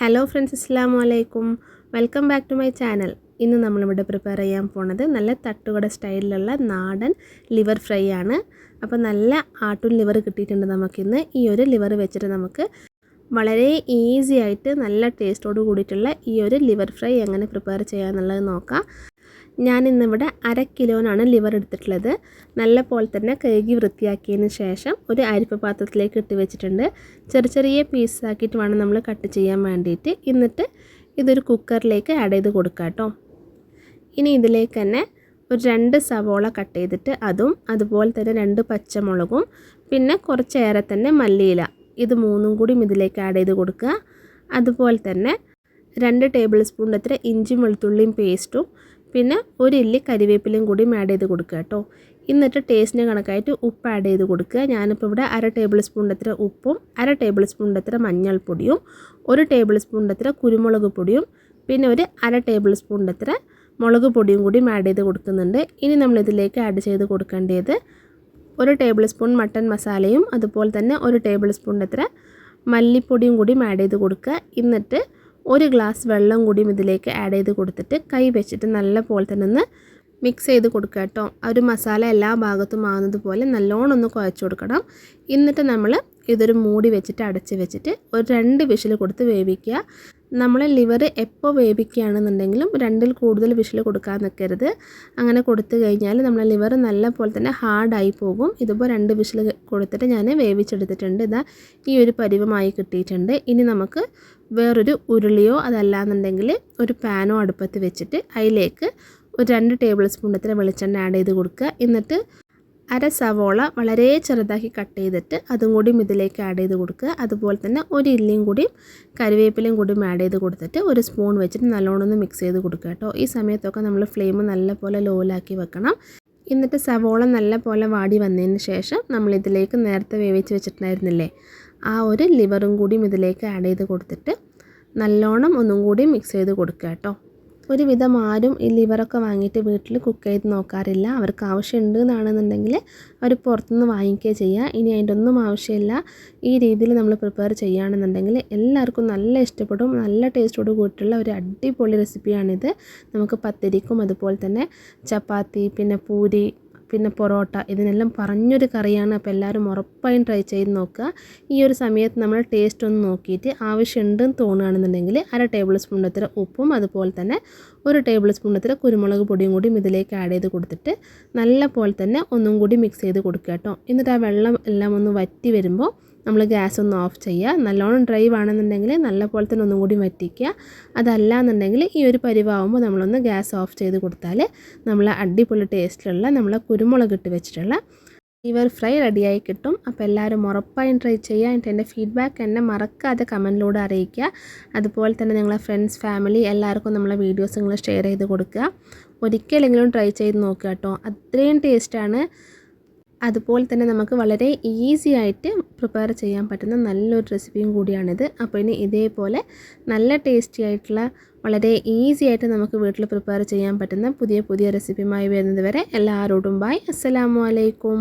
Hello friends അസ്സാം വലൈക്കും welcome back to my channel ഇന്ന് നമ്മളിവിടെ പ്രിപ്പയർ ചെയ്യാൻ പോണത് നല്ല തട്ടുകട സ്റ്റൈലിലുള്ള നാടൻ ലിവർ ഫ്രൈ ആണ്. അപ്പോൾ നല്ല ആട്ടും ലിവർ കിട്ടിയിട്ടുണ്ട് നമുക്കിന്ന് ഈ ഒരു ലിവർ വെച്ചിട്ട് നമുക്ക് വളരെ ഈസി ആയിട്ട് നല്ല ടേസ്റ്റോട് കൂടിയിട്ടുള്ള ഈ ഒരു ലിവർ ഫ്രൈ എങ്ങനെ പ്രിപ്പയർ ചെയ്യാമെന്നുള്ളത് നോക്കാം. ഞാൻ ഇന്നിവിടെ അര കിലോനാണ് ലിവർ എടുത്തിട്ടുള്ളത്. നല്ല പോലെ തന്നെ കഴുകി വൃത്തിയാക്കിയതിന് ശേഷം ഒരു അരിപ്പ പാത്രത്തിലേക്ക് ഇട്ട് വെച്ചിട്ടുണ്ട്. ചെറിയ ചെറിയ പീസാക്കിയിട്ട് വേണം നമ്മൾ കട്ട് ചെയ്യാൻ വേണ്ടിയിട്ട്. എന്നിട്ട് ഇതൊരു കുക്കറിലേക്ക് ആഡ് ചെയ്ത് കൊടുക്കാം കേട്ടോ. ഇനി ഇതിലേക്ക് തന്നെ ഒരു രണ്ട് സവോള കട്ട് ചെയ്തിട്ട് അതും അതുപോലെ തന്നെ രണ്ട് പച്ചമുളകും പിന്നെ കുറച്ചേറെ തന്നെ മല്ലിയില. ഇത് മൂന്നും കൂടി ഇതിലേക്ക് ആഡ് ചെയ്ത് കൊടുക്കുക. അതുപോലെ തന്നെ രണ്ട് ടേബിൾ സ്പൂൺ അത്ര ഇഞ്ചിയും വെളുത്തുള്ളിയും പേസ്റ്റും പിന്നെ ഒരു ഇല്ലി കരിവേപ്പിലയും കൂടി ആഡ് ചെയ്ത് കൊടുക്കുക കേട്ടോ. എന്നിട്ട് ടേസ്റ്റിന് കണക്കായിട്ട് ഉപ്പ് ആഡ് ചെയ്ത് കൊടുക്കുക. ഞാനിപ്പോൾ ഇവിടെ അര ടേബിൾ സ്പൂണിന്റെ അത്ര ഉപ്പും അര ടേബിൾ സ്പൂണിന്റെ അത്ര മഞ്ഞൾപ്പൊടിയും ഒരു ടേബിൾ സ്പൂണിന്റെ അത്ര കുരുമുളക് പൊടിയും പിന്നെ ഒരു അര ടേബിൾ സ്പൂണിന്റെ അത്ര മുളക് പൊടിയും കൂടി ആഡ് ചെയ്ത് കൊടുക്കുന്നുണ്ട്. ഇനി നമ്മളിതിലേക്ക് ആഡ് ചെയ്ത് കൊടുക്കേണ്ടത് ഒരു ടേബിൾ സ്പൂൺ മട്ടൻ മസാലയും അതുപോലെ തന്നെ ഒരു ടേബിൾ സ്പൂണിന്റെ അത്ര മല്ലിപ്പൊടിയും കൂടി ആഡ് ചെയ്ത് കൊടുക്കുക. എന്നിട്ട് ഒരു ഗ്ലാസ് വെള്ളം കൂടിയും ഇതിലേക്ക് ആഡ് ചെയ്ത് കൊടുത്തിട്ട് കൈ വെച്ചിട്ട് നല്ല പോലെ തന്നെ ഒന്ന് മിക്സ് ചെയ്ത് കൊടുക്കുക കേട്ടോ. ആ ഒരു മസാല എല്ലാ ഭാഗത്തും ആകുന്നത് പോലെ നല്ലോണം ഒന്ന് കുഴച്ച് കൊടുക്കണം. എന്നിട്ട് നമ്മൾ ഇതൊരു മൂടി വെച്ചിട്ട് അടച്ച് വെച്ചിട്ട് ഒരു രണ്ട് വിഷിൽ കൊടുത്ത് വേവിക്കുക. നമ്മൾ ലിവർ എപ്പോൾ വേവിക്കുകയാണെന്നുണ്ടെങ്കിലും രണ്ടിൽ കൂടുതൽ വിഷൽ കൊടുക്കാൻ നിൽക്കരുത്. അങ്ങനെ കൊടുത്തു കഴിഞ്ഞാൽ നമ്മളെ ലിവർ നല്ല പോലെ തന്നെ ഹാർഡായി പോകും. ഇതിപ്പോൾ രണ്ട് വിഷൽ കൊടുത്തിട്ട് ഞാൻ വേവിച്ചെടുത്തിട്ടുണ്ട്. ഇതാ ഈ ഒരു പരിവമായി കിട്ടിയിട്ടുണ്ട്. ഇനി നമുക്ക് വേറൊരു ഉരുളിയോ അതല്ലാന്നുണ്ടെങ്കിൽ ഒരു പാനോ അടുപ്പത്ത് വെച്ചിട്ട് അതിലേക്ക് ഒരു രണ്ട് ടേബിൾ സ്പൂൺ ഇത്ര വെളിച്ചെണ്ണ ആഡ് ചെയ്ത് കൊടുക്കുക. എന്നിട്ട് അര സവോള വളരെ ചെറുതാക്കി കട്ട് ചെയ്തിട്ട് അതും കൂടി ഇതിലേക്ക് ആഡ് ചെയ്ത് കൊടുക്കുക. അതുപോലെ തന്നെ ഒരു ഇല്ലിയും കൂടിയും കറിവേപ്പിലയും കൂടിയും ആഡ് ചെയ്ത് കൊടുത്തിട്ട് ഒരു സ്പൂൺ വെച്ചിട്ട് നല്ലോണം ഒന്ന് മിക്സ് ചെയ്ത് കൊടുക്കുക കേട്ടോ. ഈ സമയത്തൊക്കെ നമ്മൾ ഫ്ലെയിം നല്ലപോലെ ലോയിലാക്കി വെക്കണം. എന്നിട്ട് സവോള നല്ല പോലെ വാടി വന്നതിന് ശേഷം നമ്മൾ ഇതിലേക്ക് നേരത്തെ വേവിച്ച് വെച്ചിട്ടുണ്ടായിരുന്നില്ലേ ആ ഒരു ലിവറും കൂടിയും ഇതിലേക്ക് ആഡ് ചെയ്ത് കൊടുത്തിട്ട് നല്ലോണം ഒന്നും കൂടി മിക്സ് ചെയ്ത് കൊടുക്കുക കേട്ടോ. ഒരുവിധം ആരും ഈ ലിവറൊക്കെ വാങ്ങിയിട്ട് വീട്ടിൽ കുക്ക് ചെയ്ത് നോക്കാറില്ല. അവർക്ക് ആവശ്യമുണ്ട് എന്നാണെന്നുണ്ടെങ്കിൽ അവർ പുറത്തുനിന്ന് വാങ്ങിക്കുക ചെയ്യുക. ഇനി അതിന്റെ ഒന്നും ആവശ്യമില്ല. ഈ രീതിയിൽ നമ്മൾ പ്രിപ്പയർ ചെയ്യുകയാണെന്നുണ്ടെങ്കിൽ എല്ലാവർക്കും നല്ല ഇഷ്ടപ്പെടും. നല്ല ടേസ്റ്റോട് കൂട്ടിയുള്ള ഒരു അടിപൊളി റെസിപ്പിയാണിത് നമുക്ക് പത്തിരിക്കും അതുപോലെ തന്നെ ചപ്പാത്തി പിന്നെ പൂരി പിന്നെ പൊറോട്ട ഇതിനെല്ലാം പറഞ്ഞൊരു കറിയാണ് അപ്പോൾ എല്ലാവരും ഉറപ്പായും ട്രൈ ചെയ്ത് നോക്കുക. ഈ ഒരു സമയത്ത് നമ്മൾ ടേസ്റ്റ് ഒന്ന് നോക്കിയിട്ട് ആവശ്യമുണ്ടെന്ന് തോന്നുകയാണെന്നുണ്ടെങ്കിൽ അര ടേബിൾ സ്പൂൺ ഉപ്പും അതുപോലെ തന്നെ ഒരു ടേബിൾ സ്പൂൺ അത്ര കുരുമുളക് പൊടിയും കൂടി ഇതിലേക്ക് ആഡ് ചെയ്ത് കൊടുത്തിട്ട് നല്ല പോലെ തന്നെ ഒന്നും കൂടി മിക്സ് ചെയ്ത് കൊടുക്കുക കേട്ടോ. എന്നിട്ട് ആ വെള്ളം എല്ലാം ഒന്ന് വറ്റി വരുമ്പോൾ നമ്മൾ ഗ്യാസ് ഒന്ന് ഓഫ് ചെയ്യുക. നല്ലോണം ഡ്രൈ ആണെന്നുണ്ടെങ്കിൽ നല്ല പോലെ തന്നെ ഒന്നും കൂടി വറ്റിക്കുക. അതല്ല എന്നുണ്ടെങ്കിൽ ഈ ഒരു പരിവാകുമ്പോൾ നമ്മളൊന്ന് ഗ്യാസ് ഓഫ് ചെയ്ത് കൊടുത്താൽ നമ്മൾ അടിപൊളി ടേസ്റ്റിലുള്ള നമ്മൾ കുരുമുളക് ഇട്ട് വെച്ചിട്ടുള്ള ലിവർ ഫ്രൈ റെഡിയായി കിട്ടും. അപ്പോൾ എല്ലാവരും ഉറപ്പായും ട്രൈ ചെയ്യുക. എന്നിട്ട് എന്റെ ഫീഡ്ബാക്ക് എന്നെ മറക്കാതെ കമന്റിലൂടെ അറിയിക്കുക. അതുപോലെ തന്നെ നിങ്ങളെ ഫ്രണ്ട്സ് ഫാമിലി എല്ലാവർക്കും നമ്മളെ വീഡിയോസ് നിങ്ങൾ ഷെയർ ചെയ്ത് കൊടുക്കുക. ഒരിക്കലെങ്കിലും ട്രൈ ചെയ്ത് നോക്കുക കേട്ടോ. അത്രയും ടേസ്റ്റാണ് അതുപോലെ തന്നെ നമുക്ക് വളരെ ഈസി ആയിട്ട് പ്രിപ്പയർ ചെയ്യാൻ പറ്റുന്ന നല്ലൊരു റെസിപ്പിയും കൂടിയാണിത്. അപ്പോൾ ഇനി ഇതേപോലെ നല്ല ടേസ്റ്റി ആയിട്ടുള്ള വളരെ ഈസി ആയിട്ട് നമുക്ക് വീട്ടിൽ പ്രിപ്പയർ ചെയ്യാൻ പറ്റുന്ന പുതിയ പുതിയ റെസിപ്പിയുമായി വരുന്നത് വരെ എല്ലാവരോടും ബൈ അസ്സലാമു അലൈക്കും.